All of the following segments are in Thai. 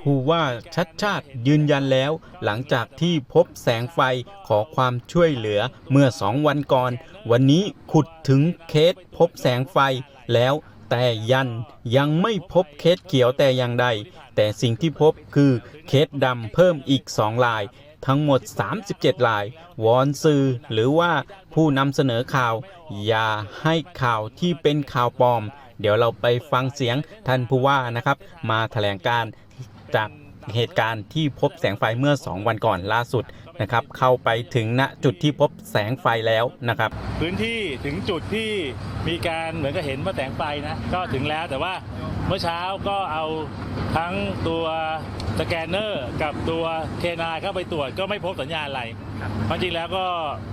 ผู้ว่าชัดชาติยืนยันแล้ว หลังจากที่พบแสงไฟขอความช่วยเหลือเมื่อสองวันก่อน วันนี้ขุดถึงเคสพบแสงไฟแล้วแต่ยันยังไม่พบเคสเขียวแต่อย่างใด แต่สิ่งที่พบคือเคสดำเพิ่มอีก2ลาย ทั้งหมด 37 ลาย วอนสื่อหรือว่าผู้นำเสนอข่าว อย่าให้ข่าวที่เป็นข่าวปลอม เดี๋ยวเราไปฟังเสียงท่านผู้ว่านะครับ มาแถลงการ จากเหตุการณ์ที่พบแสงไฟเมื่อ 2 วันก่อนล่าสุดนะครับเข้าไปถึงณจุดที่พบแสงไฟแล้วนะครับ พื้นที่ถึงจุดที่มีการเหมือนกับเห็นว่าแสงไฟนะก็ถึงแล้วแต่ว่าเมื่อเช้าก็เอาทั้งตัวสแกนเนอร์กับตัวเคนายเข้าไปตรวจก็ไม่พบสัญญาณอะไรความจริงแล้วก็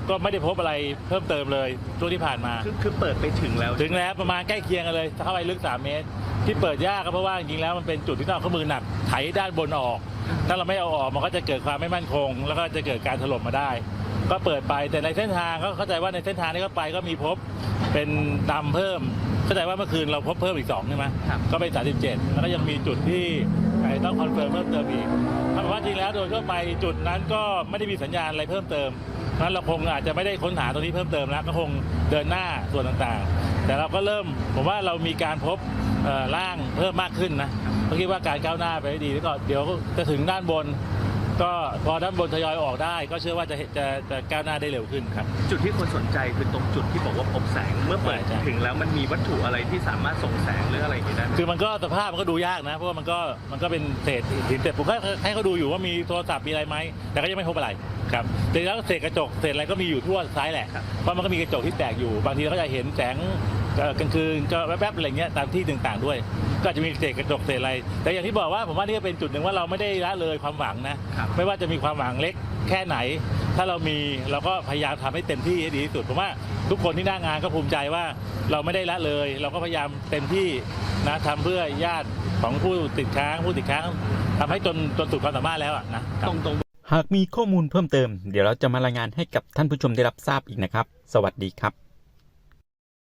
ก็ไม่ได้พบอะไรเพิ่มเติมเลยช่วงที่ผ่านมาคือคือเปิดไปถึงแล้ว ถึงแล้วประมาณใกล้เคียงกันเลยเข้าไปลึก 3 เมตร ที่เปิดยากก็เพราะว่าจริงๆแล้วมันเป็นจุดที่ต้องเอาเครื่องมือหนักไถด้านบนออก ถ้าเราไม่เอาออกมันก็จะเกิดความไม่มั่นคง แล้วก็จะเกิดการถล่มมาได้ ก็เปิดไปแต่ในเส้นทางก็เข้าใจว่าในเส้นทางที่เขาไปก็มีพบเป็นดำเพิ่ม เข้าใจว่าเมื่อคืนเราพบเพิ่มอีก2ใช่ไหมครับก็เป็น37แล้วก็ยังมีจุดที่ไอ้ต้องคอนเฟิร์มเพิ่มเติมอีกถ้าว่าจริงแล้วโดยทั่วไปจุดนั้นก็ไม่ได้มีสัญญาณอะไรเพิ่มเติมเพราะฉะนั้นเราคงอาจจะไม่ได้ค้นหาตรงนี้เพิ่มเติมแล้วก็คงเดินหน้าส่วนต่างๆ แต่เราก็เริ่มผมว่าเรามีการพบเอ่อร่างเพิ่มมากขึ้นนะก็คิดว่าการก้าวหน้าไปได้ดีแล้วก็เดี๋ยวจะถึงด้านบน ก็พอด้านบนทยอยออกได้ ก็เชื่อว่าจะจะจะก้าวหน้าได้เร็วขึ้นครับ จุดที่คนสนใจคือตรงจุดที่บอกว่าพบแสง เมื่อเปิดใช่ใช่ ถึงแล้วมันมีวัตถุอะไรที่สามารถส่งแสงหรืออะไรอย่างนี้ได้ไหมคือมันก็สภาพมันก็ดูยากนะ เพราะว่ามันก็มันก็เป็นเศษหินเศษผมก็ให้เขาดูอยู่ว่ามีโทรศัพท์มีอะไรไหมแต่ก็ยังไม่พบอะไรครับแต่แล้วเศษกระจกเศษอะไรก็มีอยู่ทั่วซ้ายแหละเพราะมันก็มีกระจกที่แตกอยู่ บางทีเราก็จะเห็นแสงเอ่อกลางคืนก็แวบๆอะไรเงี้ยตามที่ต่างๆด้วย ก็อาจจะมีเศษกระจกเศษอะไร แต่อย่างที่บอกว่าผมว่านี่ก็เป็นจุดหนึ่งว่าเราไม่ได้ละเลยความหวังนะครับไม่ว่าจะมีความหวังเล็กแค่ไหน ถ้าเรามีเราก็พยายามทำให้เต็มที่ให้ดีที่สุดผมว่าทุกคนที่หน้างานก็ภูมิใจว่าเราไม่ได้ละเลย เราก็พยายามเต็มที่นะทำเพื่อญาติของผู้ติดค้างผู้ติดค้างทำให้จนจนสุดความสามารถแล้วอะนะตรงตรงหากมีข้อมูลเพิ่มเติม เดี๋ยวเราจะมารายงานให้กับท่านผู้ชมได้รับทราบอีกนะครับ สวัสดีครับ